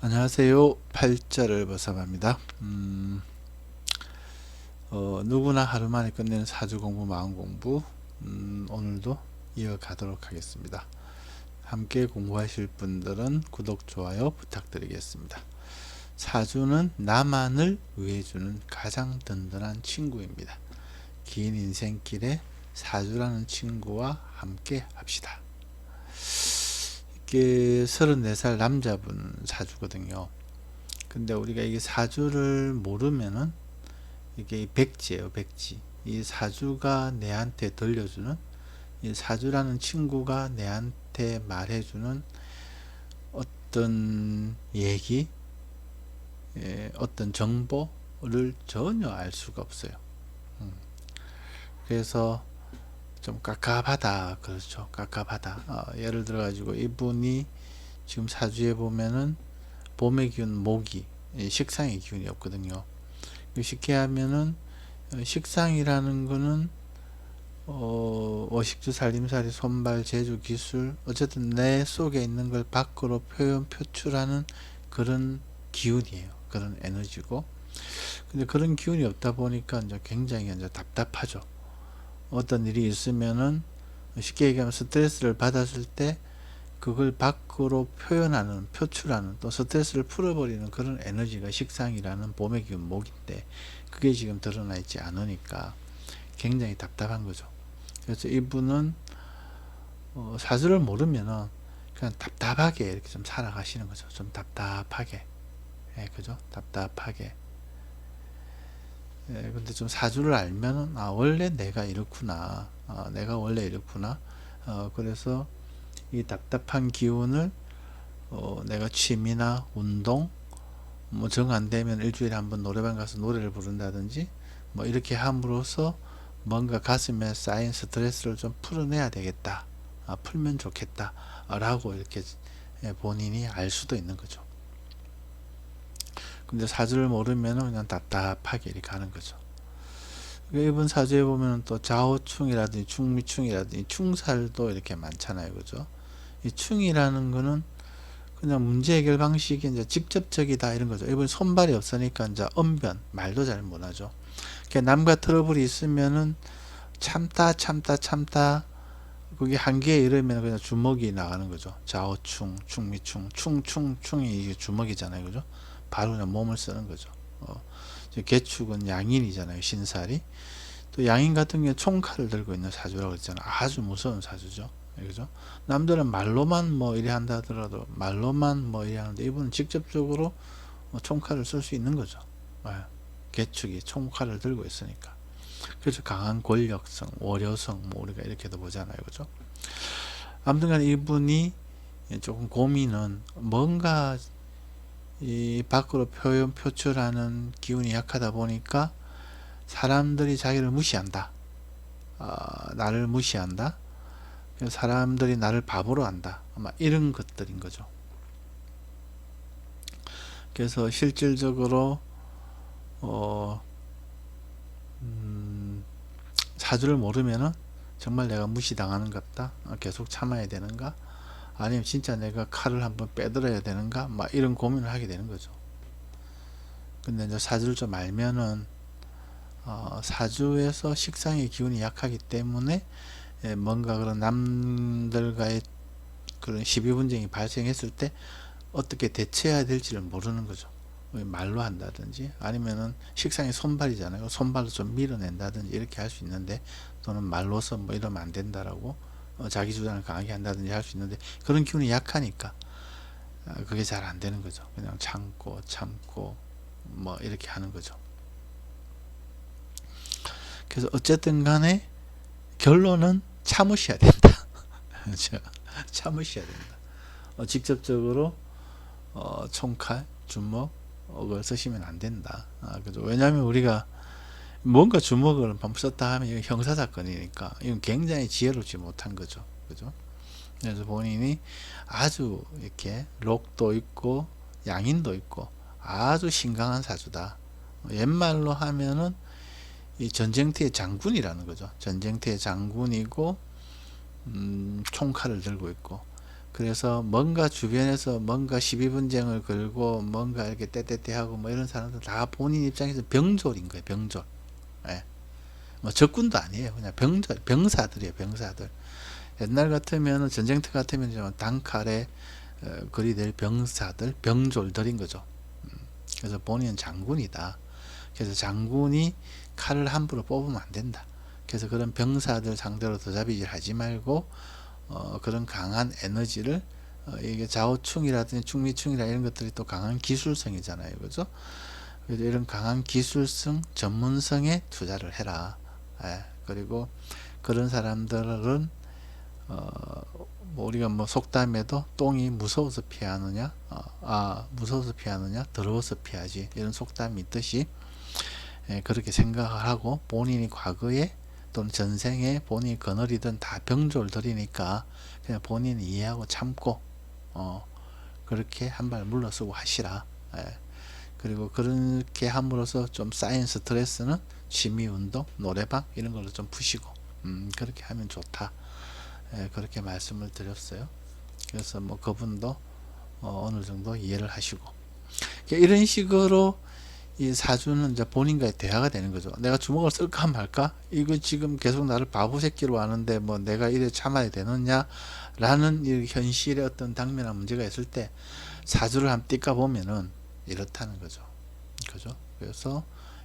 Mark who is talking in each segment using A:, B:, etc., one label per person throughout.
A: 안녕하세요. 팔자를 벗어갑니다. 음, 어, 누구나 하루 만에 끝내는 사주 공부, 마음 공부, 음, 오늘도 이어가도록 하겠습니다. 함께 공부하실 분들은 구독, 좋아요 부탁드리겠습니다. 사주는 나만을 위해주는 가장 든든한 친구입니다. 긴 인생길에 사주라는 친구와 함께 합시다. 이게 34살 남자분 사주거든요. 근데 우리가 이게 사주를 모르면은 이게 백지예요, 백지. 이 사주가 내한테 들려주는 이 사주라는 친구가 내한테 말해주는 어떤 얘기, 예, 어떤 정보를 전혀 알 수가 없어요. 음. 그래서 좀 깝깝하다. 그렇죠. 깝깝하다. 어, 예를 들어 가지고 이분이 지금 사주에 보면은 봄의 기운 모기 식상의 기운이 없거든요. 쉽게 하면은 어, 식상이라는 거는 어, 어식주 살림살이 손발 제주 기술 어쨌든 내 속에 있는 걸 밖으로 표현 표출하는 그런 기운이에요. 그런 에너지고. 근데 그런 기운이 없다 보니까 이제 굉장히 이제 답답하죠 어떤 일이 있으면은 쉽게 얘기하면 스트레스를 받았을 때 그걸 밖으로 표현하는 표출하는 또 스트레스를 풀어버리는 그런 에너지가 식상이라는 봄의 기운 목인데 그게 지금 드러나 있지 않으니까 굉장히 답답한 거죠. 그래서 이분은 어, 사주를 모르면은 그냥 답답하게 이렇게 좀 살아가시는 거죠. 좀 답답하게. 예, 그죠? 답답하게 예, 근데 좀 사주를 알면은 아 원래 내가 이렇구나. 아, 내가 원래 이렇구나. 어, 그래서 이 답답한 기운을 어, 내가 취미나 운동 뭐 정 안 되면 일주일에 한 번 노래방 가서 노래를 부른다든지 뭐 이렇게 함으로써 뭔가 가슴에 쌓인 스트레스를 좀 풀어내야 되겠다. 아, 풀면 좋겠다. 라고 이렇게 예, 본인이 알 수도 있는 거죠 근데 사주를 모르면 그냥 답답하게 이렇게 가는 거죠. 이번 사주에 보면 또 좌우충이라든지 충미충이라든지 충살도 이렇게 많잖아요. 그죠? 이 충이라는 거는 그냥 문제 해결 방식이 이제 직접적이다 이런 거죠. 이번 손발이 없으니까 이제 언변, 말도 잘 못하죠. 남과 트러블이 있으면은 참다 참다 참다 그게 한계에 이르면 그냥 주먹이 나가는 거죠. 좌우충, 충미충, 충충충이 주먹이잖아요. 그죠? 바로 그냥 몸을 쓰는 거죠. 어, 개축은 양인이잖아요. 신살이. 또 양인 같은 경우에 총칼을 들고 있는 사주라고 했잖아요. 아주 무서운 사주죠. 예, 그죠? 남들은 말로만 뭐 이래 한다 하더라도 말로만 뭐 이래 하는데 이분은 직접적으로 뭐 총칼을 쓸 수 있는 거죠. 예, 개축이 총칼을 들고 있으니까. 그래서 강한 권력성, 월요성 뭐 우리가 이렇게도 보잖아요. 그죠? 아무튼간 이분이 조금 고민은 뭔가 이 밖으로 표현 표출하는 기운이 약하다 보니까 사람들이 자기를 무시한다. 어, 나를 무시한다. 사람들이 나를 바보로 한다. 아마 이런 것들인 거죠. 그래서 실질적으로 어, 음, 사주를 모르면은 정말 내가 무시당하는 것 같다. 계속 참아야 되는가? 아니면 진짜 내가 칼을 한번 빼들어야 되는가? 막 이런 고민을 하게 되는 거죠. 근데 이제 사주를 좀 알면은 어, 사주에서 식상의 기운이 약하기 때문에 예, 뭔가 그런 남들과의 그런 시비 분쟁이 발생했을 때 어떻게 대처해야 될지를 모르는 거죠. 말로 한다든지 아니면은 식상이 손발이잖아요. 손발로 좀 밀어낸다든지 이렇게 할 수 있는데 또는 말로서 뭐 이러면 안 된다라고 어, 자기 주장을 강하게 한다든지 할 수 있는데 그런 기운이 약하니까 어, 그게 잘 안 되는 거죠. 그냥 참고 참고 뭐 이렇게 하는 거죠. 그래서 어쨌든 간에 결론은 참으셔야 된다. 그렇죠? 참으셔야 된다. 어, 직접적으로 어, 총칼, 주먹을 쓰시면 안 된다. 아, 그죠? 왜냐하면 우리가 뭔가 주먹을 썼다 하면 이건 형사 사건이니까 이건 굉장히 지혜롭지 못한 거죠. 그죠? 그래서 본인이 아주 이렇게 록도 있고 양인도 있고 아주 신강한 사주다. 옛말로 하면은 이 전쟁터의 장군이라는 거죠. 전쟁터의 장군이고 음, 총칼을 들고 있고 그래서 뭔가 주변에서 뭔가 시비 분쟁을 걸고 뭔가 이렇게 떼떼떼하고 뭐 이런 사람들 다 본인 입장에서 병졸인 거예요. 병졸. 예. 뭐 적군도 아니에요. 그냥 병졸, 병사들이에요. 병사들. 옛날 같으면 전쟁터 같으면 좀 단칼에 어, 거리될 병사들, 병졸들인 거죠. 음, 그래서 본인은 장군이다. 그래서 장군이 칼을 함부로 뽑으면 안 된다. 그래서 그런 병사들 상대로 더잡이질 하지 말고 어, 그런 강한 에너지를 어, 이게 좌우충이라든지 충미충이라 이런 것들이 또 강한 기술성이잖아요, 그죠? 그래서 이런 강한 기술성, 전문성에 투자를 해라. 예, 그리고 그런 사람들은 어, 뭐 우리가 뭐 속담에도 똥이 무서워서 피하느냐, 어, 아 무서워서 피하느냐, 더러워서 피하지 이런 속담이 있듯이 예, 그렇게 생각을 하고 본인이 과거에 또는 전생에 본인이 거느리던 다 병졸들이니까 그냥 본인이 이해하고 참고 어, 그렇게 한 발 물러서고 하시라. 예. 그리고 그렇게 함으로써 좀 쌓인 스트레스는 취미 운동, 노래방 이런 걸로 좀 푸시고 음, 그렇게 하면 좋다. 예, 그렇게 말씀을 드렸어요. 그래서 뭐 그분도 어, 어느 정도 이해를 하시고 그러니까 이런 식으로 이 사주는 이제 본인과의 대화가 되는 거죠. 내가 주먹을 쓸까 말까? 이거 지금 계속 나를 바보 새끼로 하는데 뭐 내가 이래 참아야 되느냐? 라는 이 현실의 어떤 당면한 문제가 있을 때 사주를 한번 띄까 보면은 이렇다는 거죠. 그죠? 그래서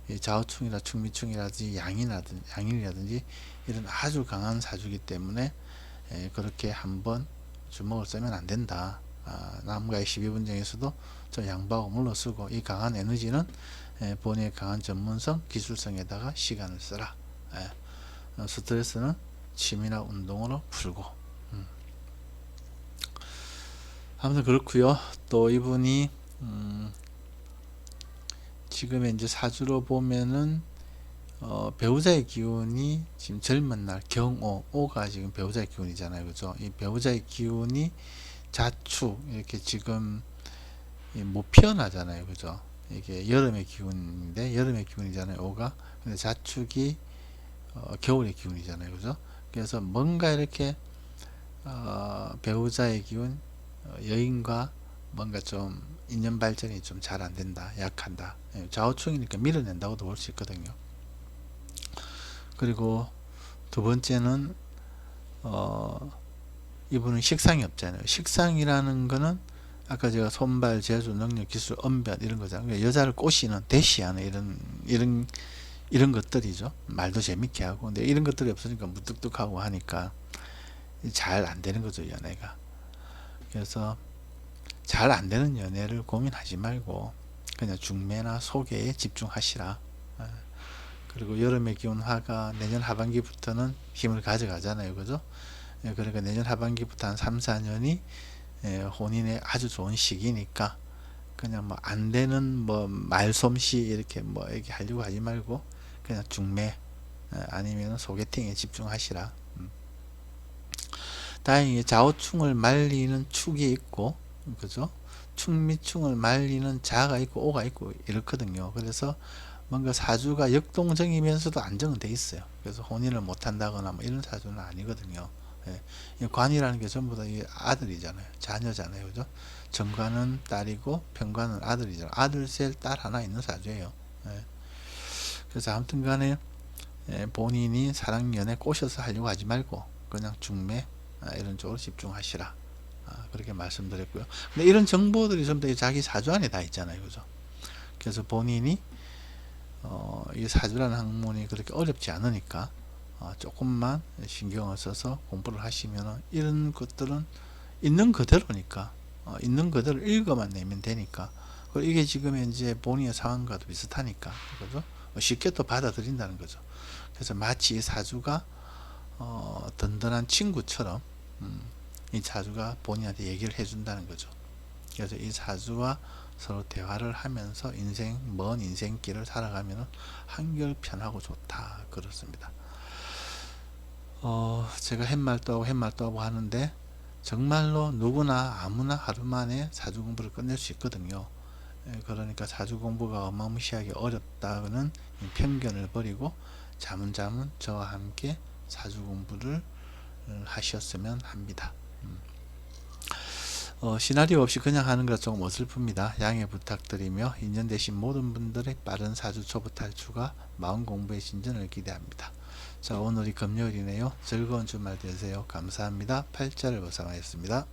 A: 이 좌우충이나 충미충이라든지 양이라든지 양인이라든지 이런 아주 강한 사주기 때문에 예, 그렇게 한번 주먹을 쓰면 안 된다. 아, 남과의 시비 분쟁에서도 좀 양보하고 물러서고 이 강한 에너지는 예, 본인의 강한 전문성, 기술성에다가 시간을 써라. 예, 어, 스트레스는 취미나 운동으로 풀고. 음. 아무튼 그렇고요. 또 이분이 음, 지금 이제 사주로 보면은 어, 배우자의 기운이 지금 젊은 날 경오 오가 지금 배우자의 기운이잖아요. 그죠? 이 배우자의 기운이 자축 이렇게 지금 못 피어나잖아요. 그죠? 이게 여름의 기운인데 여름의 기운이잖아요 오가. 근데 자축이 어, 겨울의 기운이잖아요. 그죠? 그래서 뭔가 이렇게 어, 배우자의 기운 어, 여인과 뭔가 좀 인연 발전이 좀 잘 안 된다 약한다 예, 좌우충이니까 밀어낸다고도 볼 수 있거든요 그리고 두 번째는 어 이분은 식상이 없잖아요. 식상이라는 거는 아까 제가 손발, 재주, 능력, 기술, 언변 이런 거잖아요. 그러니까 여자를 꼬시는, 대시하는 이런 이런 이런 것들이죠. 말도 재밌게 하고. 근데 이런 것들이 없으니까 무뚝뚝하고 하니까 잘 안 되는 거죠, 연애가. 그래서 잘 안 되는 연애를 고민하지 말고 그냥 중매나 소개에 집중하시라. 그리고 여름의 기온 화가 내년 하반기부터는 힘을 가져가잖아요. 그죠? 예, 그러니까 내년 하반기부터 한 3, 4년이 예, 혼인의 아주 좋은 시기니까 그냥 뭐 안 되는 뭐 말솜씨 이렇게 뭐 이렇게 하려고 하지 말고 그냥 중매 예, 아니면 소개팅에 집중하시라. 음. 다행히 좌우충을 말리는 축이 있고 그죠? 충미충을 말리는 자가 있고 오가 있고 이렇거든요. 그래서 뭔가 사주가 역동적이면서도 안정은 돼 있어요. 그래서 혼인을 못 한다거나 뭐 이런 사주는 아니거든요. 예. 관이라는 게 전부 다 아들이잖아요. 자녀잖아요. 그죠? 정관은 딸이고 편관은 아들이잖아요. 아들 셋, 딸 하나 있는 사주예요. 예. 그래서 아무튼 간에 예, 본인이 사랑 연애 꼬셔서 하려고 하지 말고 그냥 중매 아, 이런 쪽으로 집중하시라. 아, 그렇게 말씀드렸고요. 근데 이런 정보들이 전부 다 자기 사주 안에 다 있잖아요. 그죠? 그래서 본인이 어, 이 사주라는 학문이 그렇게 어렵지 않으니까 어, 조금만 신경을 써서 공부를 하시면 이런 것들은 있는 그대로니까 어, 있는 그대로 읽어만 내면 되니까 이게 지금 이제 본인의 상황과도 비슷하니까 그죠? 어, 쉽게 또 받아들인다는 거죠. 그래서 마치 이 사주가 어, 든든한 친구처럼 음, 이 사주가 본인한테 얘기를 해준다는 거죠. 그래서 이 사주와 서로 대화를 하면서 인생 먼 인생길을 살아가면 한결 편하고 좋다 그렇습니다. 어, 제가 햇말도 하고 햇말도 하고 하는데 정말로 누구나 아무나 하루 만에 사주 공부를 끝낼 수 있거든요. 예, 그러니까 사주 공부가 어마무시하게 어렵다는 편견을 버리고 자문자문 저와 함께 사주 공부를 하셨으면 합니다. 음. 어, 시나리오 없이 그냥 하는 것 조금 어슬픕니다. 양해 부탁드리며 인연되신 모든 분들의 빠른 사주 초보 탈출과 마음 공부의 진전을 기대합니다. 자 오늘이 금요일이네요. 즐거운 주말 되세요. 감사합니다. 팔자를 보상하였습니다.